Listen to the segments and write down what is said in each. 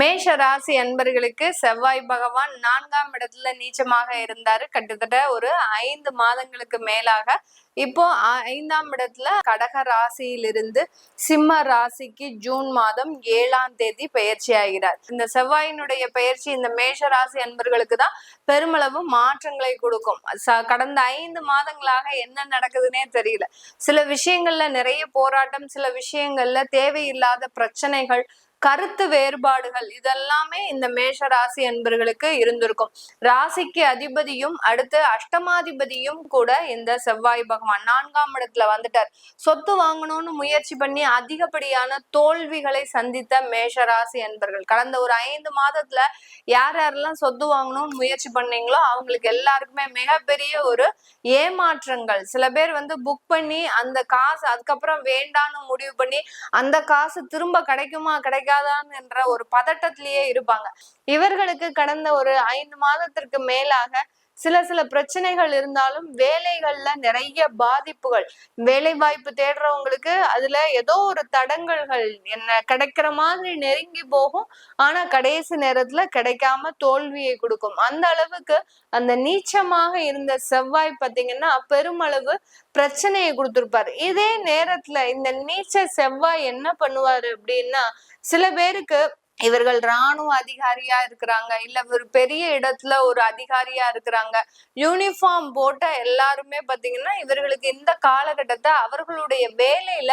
மேஷ ராசி அன்பர்களுக்கு செவ்வாய் பகவான் நான்காம் இடத்துல நீச்சமாக இருந்தாரு. கிட்டத்தட்ட ஒரு ஐந்து மாதங்களுக்கு மேலாக இப்போ ஐந்தாம் இடத்துல கடக ராசியிலிருந்து சிம்ம ராசிக்கு ஜூன் மாதம் ஏழாம் தேதி பயிற்சி ஆகிறார். இந்த செவ்வாயினுடைய பயிற்சி இந்த மேஷ ராசி அன்பர்களுக்கு தான் பெருமளவு மாற்றங்களை கொடுக்கும். கடந்த ஐந்து மாதங்களாக என்ன நடக்குதுன்னே தெரியல. சில விஷயங்கள்ல நிறைய போராட்டம் சில விஷயங்கள்ல தேவையில்லாத பிரச்சனைகள் கருத்து வேறுபாடுகள் இதெல்லாமே இந்த மேஷ ராசி அன்பர்களுக்கு இருந்திருக்கும். ராசிக்கு அதிபதியும் அடுத்து அஷ்டமாதிபதியும் கூட இந்த செவ்வாய் பகவான் நான்காம் இடத்துல வந்துட்டார். சொத்து வாங்கணும்னு முயற்சி பண்ணி அதிகப்படியான தோல்விகளை சந்தித்த மேஷ ராசி அன்பர்கள். கடந்த ஒரு ஐந்து மாதத்துல யார் யாரெல்லாம் சொத்து வாங்கணும்னு முயற்சி பண்ணீங்களோ அவங்களுக்கு எல்லாருக்குமே மிகப்பெரிய ஒரு ஏமாற்றங்கள். சில பேர் வந்து புக் பண்ணி அந்த காசு அதுக்கப்புறம் வேண்டான்னு முடிவு பண்ணி அந்த காசு திரும்ப கிடைக்குமா என்ற ஒரு பதட்டத்திலேயே இருப்பாங்க. இவர்களுக்கு கடந்த ஒரு ஐந்து மாதத்திற்கு மேலாக சில சில பிரச்சனைகள் இருந்தாலும் வேலைகள்ல நிறைய பாதிப்புகள். வேலை வாய்ப்பு தேடுறவங்களுக்கு அதுல ஏதோ ஒரு தடங்கல்கள் என்ன கிடைக்கிற மாதிரி நெருங்கி போகும். ஆனா கடைசி நேரத்துல கிடைக்காம தோல்வியை கொடுக்கும். அந்த அளவுக்கு அந்த நீச்சமாக இருந்த செவ்வாய் பாத்தீங்கன்னா பெருமளவு பிரச்சனையை கொடுத்திருப்பாரு. இதே நேரத்துல இந்த நீச்ச செவ்வாய் என்ன பண்ணுவாரு அப்படின்னா சில பேருக்கு இவர்கள் ராணுவ அதிகாரியா இருக்கிறாங்க. இல்ல ஒரு பெரிய இடத்துல ஒரு அதிகாரியா இருக்கிறாங்க. யூனிஃபார்ம் போட்ட எல்லாருமே பாத்தீங்கன்னா இவர்களுக்கு இந்த காலகட்டத்தை அவர்களுடைய வேலையில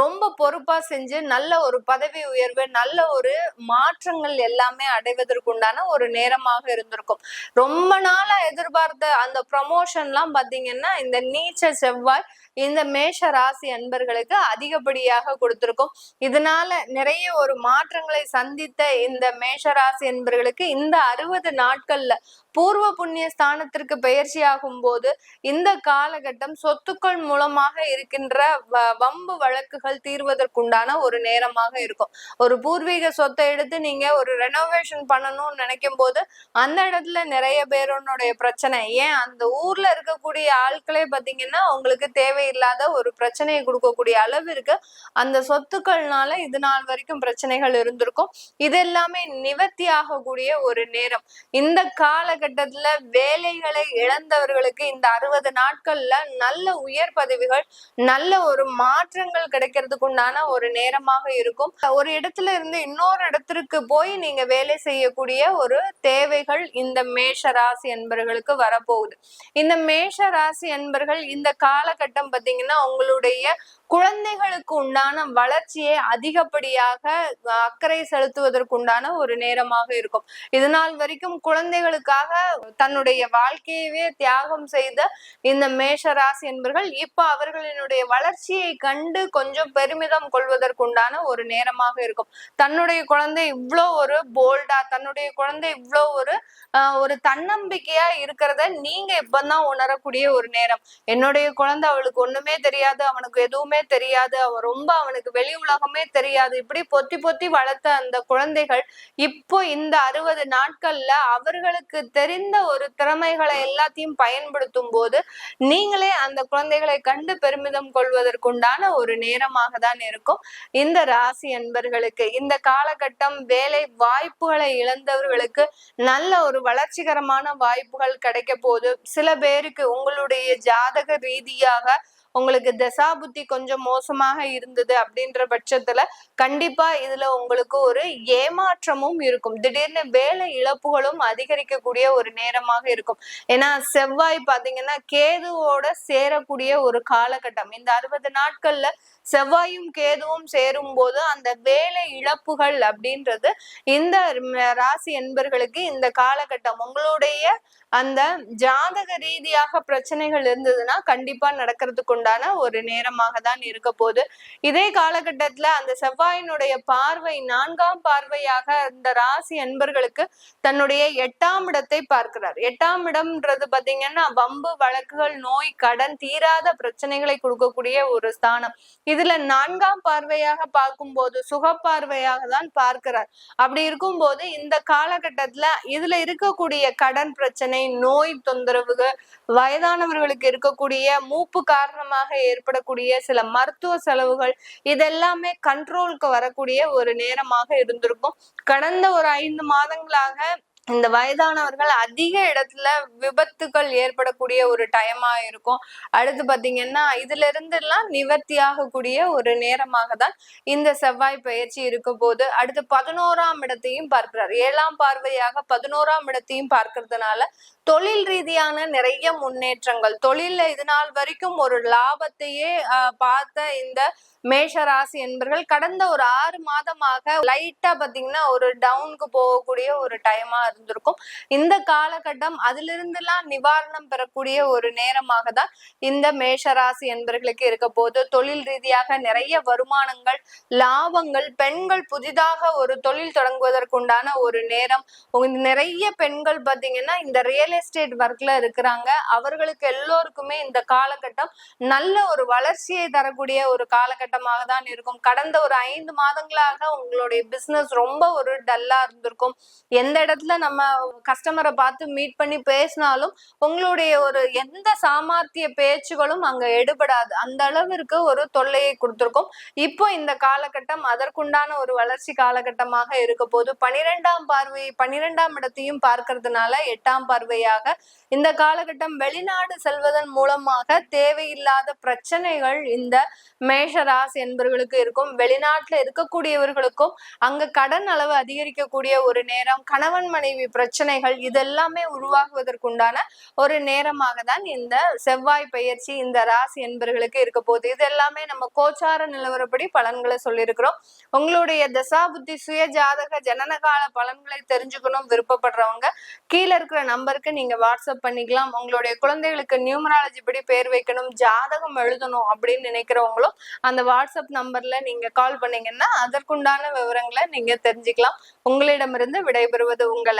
ரொம்ப பொறுப்பா செஞ்சு நல்ல ஒரு பதவி உயர்வு நல்ல ஒரு மாற்றங்கள் எல்லாமே அடைவதற்குண்டான ஒரு நேரமாக இருந்திருக்கும். ரொம்ப நாளா எதிர்பார்த்த அந்த ப்ரமோஷன்லாம் பாத்தீங்கன்னா இந்த நீச்ச செவ்வாய் இந்த மேஷ ராசி அன்பர்களுக்கு அதிகப்படியாக கொடுத்திருக்கும். இதனால நிறைய ஒரு மாற்றங்களை சந்தி சந்தித்த இந்த மேஷராசி என்பர்களுக்கு இந்த அறுபது நாட்கள்ல பூர்வ புண்ணிய ஸ்தானத்திற்கு பயிற்சி ஆகும் போது இந்த காலகட்டம் சொத்துக்கள் மூலமாக இருக்கின்ற வ- வம்பு வழக்குகள் தீர்வதற்குண்டான ஒரு நேரமாக இருக்கும். ஒரு பூர்வீக சொத்தை எடுத்து நீங்க ஒரு ரெனோவேஷன் பண்ணணும்னு நினைக்கும் போது அந்த இடத்துல நிறைய பேருனுடைய பிரச்சனை. ஏன்? அந்த ஊர்ல இருக்கக்கூடிய ஆட்களே பாத்தீங்கன்னா உங்களுக்கு தேவையில்லாத ஒரு பிரச்சனையை கொடுக்கக்கூடிய அளவிற்கு அந்த சொத்துக்கள்னால இது நாள் வரைக்கும் பிரச்சனைகள் இருந்திருக்கும். இது எல்லாமே நிவர்த்தி ஆகக்கூடிய ஒரு நேரம். இந்த காலகட்டத்துல வேலைகளை இழந்தவர்களுக்கு இந்த அறுபது நாட்கள்ல நல்ல உயர் பதவிகள் நல்ல ஒரு மாற்றங்கள் கிடைக்கிறதுக்கு உண்டான ஒரு நேரமாக இருக்கும். ஒரு இடத்துல இருந்து இன்னொரு இடத்திற்கு போய் நீங்க வேலை செய்யக்கூடிய ஒரு தேவைகள் இந்த மேஷ ராசி என்பர்களுக்கு வரப்போகுது. இந்த மேஷ ராசி என்பர்கள் இந்த காலகட்டம் பாத்தீங்கன்னா உங்களுடைய குழந்தைகளுக்கு உண்டான வளர்ச்சியை அதிகப்படியாக அக்கறை அக்கறை செலுத்துவதற்குண்டான ஒரு நேரமாக இருக்கும். இதனால் வரைக்கும் குழந்தைகளுக்காக தன்னுடைய வாழ்க்கையவே தியாகம் செய்த இந்த மேஷ ராசி என்பர்கள் இப்ப அவர்களினுடைய வளர்ச்சியை கண்டு கொஞ்சம் பெருமிதம் கொள்வதற்குண்டான ஒரு நேரமாக இருக்கும். தன்னுடைய குழந்தை இவ்வளோ ஒரு போல்டா தன்னுடைய குழந்தை இவ்வளோ ஒரு ஆஹ், ஒரு தன்னம்பிக்கையா இருக்கிறத நீங்க இப்பதான் உணரக்கூடிய ஒரு நேரம். என்னுடைய குழந்தை அவளுக்கு ஒண்ணுமே தெரியாது அவனுக்கு எதுவுமே தெரியாது அவன் ரொம்ப அவனுக்கு வெளி உலகமே தெரியாது. இப்படி பொத்தி பொத்தி வளர்த்த அந்த குழந்தைகள் இப்போ இந்த அறுபது நாட்கள்ல அவர்களுக்கு தெரிந்த ஒரு திறமைகளை எல்லாத்தையும் பயன்படுத்தும் போது நீங்களே அந்த குழந்தைகளை கண்டு பெருமிதம் கொள்வதற்குண்டான ஒரு நேரமாக தான் இருக்கும். இந்த ராசி அன்பர்களுக்கு இந்த காலகட்டம் வேலை வாய்ப்புகளை இழந்தவர்களுக்கு நல்ல ஒரு வளர்ச்சிகரமான வாய்ப்புகள் கிடைக்க போகுது சில பேருக்கு உங்களுடைய ஜாதக ரீதியாக உங்களுக்கு தசாபுத்தி கொஞ்சம் மோசமாக இருந்தது அப்படின்ற பட்சத்துல கண்டிப்பா இதுல உங்களுக்கு ஒரு ஏமாற்றமும் இருக்கும். திடீர்னு வேலை இழப்புகளும் அதிகரிக்கக்கூடிய ஒரு நேரமாக இருக்கும். ஏன்னா செவ்வாய் பாத்தீங்கன்னா கேதுவோட சேரக்கூடிய ஒரு காலகட்டம். இந்த அறுபது நாட்கள்ல செவ்வாயும் கேதுவும் சேரும் போது அந்த வேலை இழப்புகள் அப்படின்றது இந்த ராசி என்பர்களுக்கு இந்த காலகட்டம். உங்களுடைய அந்த ஜாதக ரீதியாக பிரச்சனைகள் இருந்ததுன்னா கண்டிப்பா நடக்கிறதுக்கு உண்டான ஒரு நேரமாக தான் இருக்க போகுது. இதே காலகட்டத்துல அந்த செவ்வாயினுடைய பார்வை நான்காம் பார்வையாக இந்த ராசி என்பர்களுக்கு தன்னுடைய எட்டாம் இடத்தை பார்க்கிறார். எட்டாம் இடம்ன்றது பாத்தீங்கன்னா வம்பு வழக்குகள் நோய் கடன் தீராத பிரச்சனைகளை கொடுக்கக்கூடிய ஒரு ஸ்தானம். இதுல நான்காம் பார்வையாக பார்க்கும்போது சுகப்பார்வையாக தான் பார்க்கிறார். அப்படி இருக்கும்போது இந்த காலகட்டத்துல இதுல இருக்கக்கூடிய கடன் பிரச்சனை நோய் தொந்தரவுகள் வயதானவர்களுக்கு இருக்கக்கூடிய மூப்பு காரணமாக ஏற்படக்கூடிய சில மருத்துவ செலவுகள் இதெல்லாமே கண்ட்ரோலுக்கு வரக்கூடிய ஒரு நேரமாக இருந்திருக்கும். கடந்த ஒரு ஐந்து மாதங்களாக இந்த வயதானவர்கள் அதிக இடத்துல விபத்துகள் ஏற்படக்கூடிய ஒரு டைமா இருக்கும். அடுத்து பாத்தீங்கன்னா இதுல இருந்து எல்லாம் நிவர்த்தி ஆகக்கூடிய ஒரு நேரமாக தான் இந்த செவ்வாய் பயிற்சி இருக்க போது அடுத்து பதினோராம் இடத்தையும் பார்க்கிறார். ஏழாம் பார்வையாக பதினோராம் இடத்தையும் பார்க்கறதுனால தொழில் ரீதியான நிறைய முன்னேற்றங்கள் தொழில இது நாள் வரைக்கும் ஒரு லாபத்தையே பார்த்த இந்த மேஷ ராசி என்பர்கள் கடந்த ஒரு ஆறு மாதமாக லைட்டா பாத்தீங்கன்னா ஒரு டவுனுக்கு போகக்கூடிய ஒரு டைமா இருந்திருக்கும். இந்த காலகட்டம் அதிலிருந்துலாம் நிவாரணம் பெறக்கூடிய ஒரு நேரமாக தான் இந்த மேஷராசி என்பவர்களுக்கு என்பர்களுக்கு இருக்க போது தொழில் ரீதியாக நிறைய வருமானங்கள் லாபங்கள் பெண்கள் புதிதாக ஒரு தொழில் தொடங்குவதற்குண்டான ஒரு நேரம். நிறைய பெண்கள் பாத்தீங்கன்னா இந்த ரியல் எஸ்டேட் ஒர்க்ல இருக்கிறாங்க. அவர்களுக்கு எல்லோருக்குமே இந்த காலகட்டம் நல்ல ஒரு வளர்ச்சியை தரக்கூடிய ஒரு காலகட்டமாக தான் இருக்கும். கடந்த ஒரு ஐந்து மாதங்களாக உங்களுடைய பிசினஸ் ரொம்ப ஒரு டல்லா இருந்திருக்கும். எந்த இடத்துல நம்ம கஸ்டமரை பார்த்து மீட் பண்ணி பேசினாலும் உங்களுடைய ஒரு எந்த சாமர்த்திய பேச்சுகளும் அங்க எடுபடாது. அந்த அளவிற்கு ஒரு தொல்லையை கொடுத்திருக்கும். இப்போ இந்த காலகட்டம் அதற்குண்டான ஒரு வளர்ச்சி காலகட்டமாக இருக்க போது பனிரெண்டாம் பார்வை பனிரெண்டாம் இடத்தையும் பார்க்கறதுனால எட்டாம் பார்வையாக இந்த காலகட்டம் வெளிநாடு செல்வதன் மூலமாக தேவையில்லாத பிரச்சனைகள் இந்த மேஷராஸ் என்பவர்களுக்கு இருக்கும். வெளிநாட்டுல இருக்கக்கூடியவர்களுக்கும் அங்க கடன் அளவு அதிகரிக்கக்கூடிய ஒரு நேரம் கணவன் மனைவி பிரச்சனைகள் இதெல்லாமே உருவாகுவதற்குண்டான ஒரு நேரமாக தான் இந்த செவ்வாய் பயிற்சி இந்த ராசி என்பவர்களுக்கு இருக்க போகுது. இது எல்லாமே நம்ம கோச்சார நிலவரப்படி பலன்களை சொல்லியிருக்கிறோம். உங்களுடைய தசா புத்தி சுய ஜாதக ஜனனகால பலன்களை தெரிஞ்சுக்கணும் விருப்பப்படுறவங்க கீழே இருக்கிற நம்பருக்கு நீங்க வாட்ஸ்அப் பண்ணிக்கலாம். உங்களுடைய குழந்தைகளுக்கு நியூமராலஜி படி பேர் வைக்கணும் ஜாதகம் எழுதணும் அப்படின்னு நினைக்கிறவங்களும் அந்த வாட்ஸ்அப் நம்பர்ல நீங்க கால் பண்ணீங்கன்னா அதற்குண்டான விவரங்களை நீங்க தெரிஞ்சுக்கலாம். உங்களிடமிருந்து விடைபெறுவது உங்கள்